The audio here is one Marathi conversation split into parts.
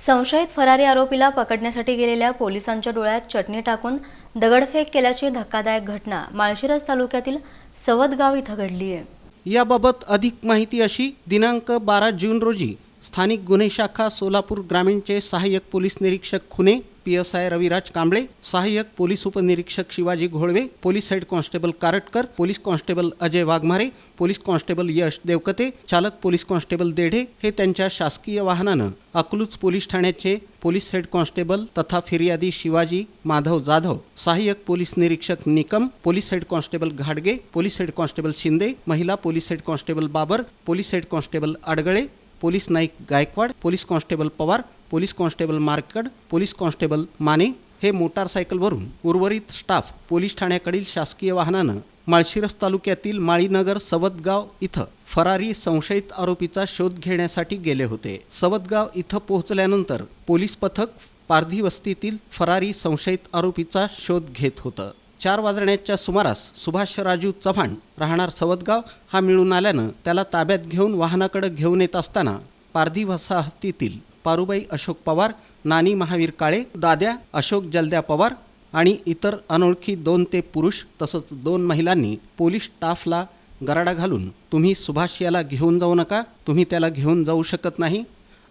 संशयित फरारी आरोपीला पकडण्यासाठी गेलेल्या पोलिसांच्या डोळ्यात चटणी टाकून दगडफेक केल्याची धक्कादायक घटना माळशिरस तालुक्यातील सवदगाव इथं घडली आहे. याबाबत अधिक माहिती अशी दिनांक बारा जून रोजी स्थानिक गुन्हे शाखा सोलापूर ग्रामीणचे सहाय्यक पोलीस निरीक्षक Khune P S I Raviraj Kamble सहाय्यक पोलीस उपनिरीक्षक Shivaji Gholve police head constable Kartakar police constable Ajay Waghmare police constable Yash Devkate चालक पोलीस कॉन्स्टेबल देढे हे त्यांच्या शासकीय वाहनानं अकलूज पोलीस ठाण्याचे पोलीस हेड कॉन्स्टेबल तथा फिर्यादी शिवाजी माधव जाधव सहाय्यक पोलीस निरीक्षक निकम पोलीस हेड कॉन्स्टेबल घाडगे पोलीस हेड कॉन्स्टेबल शिंदे महिला police head constable Babar police head constable Adgale police Naik Gaikwad police constable Pawar police constable Markad police constable Mane हे मोटारसायकलवरून उर्वरित स्टाफ पोलीस ठाण्याकडील शासकीय वाहनानं माळशिरस तालुक्यातील माळीनगर सवदगाव इथं फरारी संशयित आरोपीचा शोध घेण्यासाठी गेले होते. सवदगाव इथं पोहोचल्यानंतर पोलीस पथक पारधी वस्तीतील फरारी संशयित आरोपीचा शोध घेत होतं. चार वाजण्याच्या सुमारास सुभाष राजू चव्हाण राहणार सवदगाव हा मिळून आल्यानं त्याला ताब्यात घेऊन वाहनाकडे घेऊन येत असताना पारधी वसाहतीतील पारुबाई अशोक पवार नानी महावीर काळे दाद्या अशोक जलद्या पवार आणि इतर अनोळखी दोन ते पुरुष तसंच दोन महिलांनी पोलीस स्टाफला गराडा घालून तुम्ही सुभाष याला घेऊन जाऊ नका तुम्ही त्याला घेऊन जाऊ शकत नाही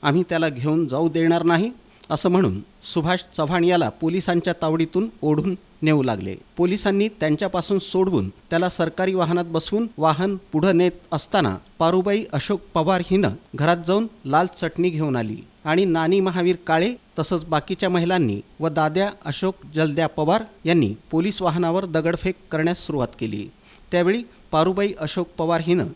आम्ही त्याला घेऊन जाऊ देणार नाही असं म्हणून सुभाष चव्हाण याला पोलिसांच्या तावडीतून ओढून नेऊ लागले. पोलिसांनी त्यांच्यापासून सोडवून त्याला सरकारी वाहनात बसवून वाहन पुढं नेत असताना पारुबाई अशोक पवार हिनं घरात जाऊन लाल चटणी घेऊन आली. आणि नानी महावीर काळे तसंच बाकीच्या महिलांनी व दाद्या अशोक जलद्या पवार यांनी पोलीस वाहनावर दगडफेक करण्यास सुरुवात केली. त्यावेळी पारुबाई अशोक पवार हिनं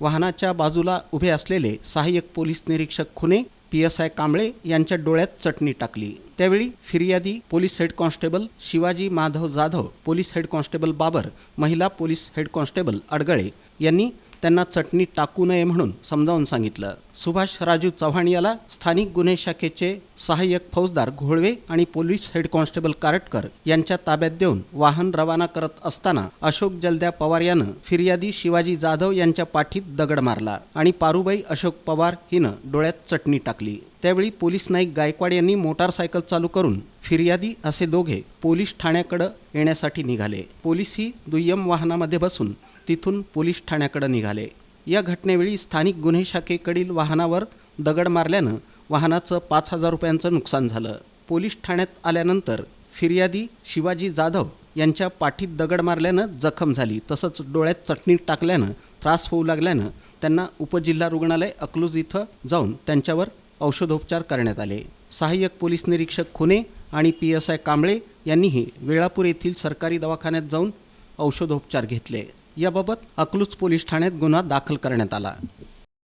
वाहनाच्या बाजूला उभे असलेले सहाय्यक पोलीस निरीक्षक Khune P S I Kamble यांच्या डोळ्यात चटणी टाकली. त्यावेळी फिर्यादी police head constable Shivaji Madhav Jadhav police head constable Babar महिला पोलीस हेड कॉन्स्टेबल अडगळे यांनी त्यांना चटणी टाकू नये म्हणून समजावून सांगितलं. सुभाष राजू चव्हाण याला स्थानिक गुन्हे शाखेचे सहाय्यक फौजदार घोळवे आणि पोलीस हेड कॉन्स्टेबल कारटकर यांच्या ताब्यात देऊन वाहन रवाना करत असताना अशोक जलद्या पवार यानं फिर्यादी शिवाजी जाधव यांच्या पाठीत दगड मारला आणि पारुबाई अशोक पवार हिनं डोळ्यात चटणी टाकली. त्यावेळी पोलीस नाईक गायकवाड यांनी मोटारसायकल चालू करून फिर्यादी असे दोघे पोलीस ठाण्याकडं येण्यासाठी निघाले. पोलीस ही दुय्यम वाहनामध्ये बसून तिथून पोलीस ठाण्याकडे निघाले. या घटनेवेळी स्थानिक गुन्हे शाखेकडील वाहनावर दगड मारल्यानं वाहनाचं पाच हजार रुपयांचं नुकसान झालं. पोलीस ठाण्यात आल्यानंतर फिर्यादी शिवाजी जाधव यांच्या पाठीत दगड मारल्यानं जखम झाली. तसंच डोळ्यात चटणी टाकल्यानं त्रास होऊ लागल्यानं त्यांना उपजिल्हा रुग्णालय अकलूज इथं जाऊन त्यांच्यावर औषधोपचार करण्यात आले. सहाय्यक पोलीस निरीक्षक खुने आणि पी एस आय कांबळे यांनीही वेळापूर येथील सरकारी दवाखान्यात जाऊन औषधोपचार घेतले. याबाबत अकलूज पोलीस ठाण्यात गुन्हा दाखल करण्यात आला.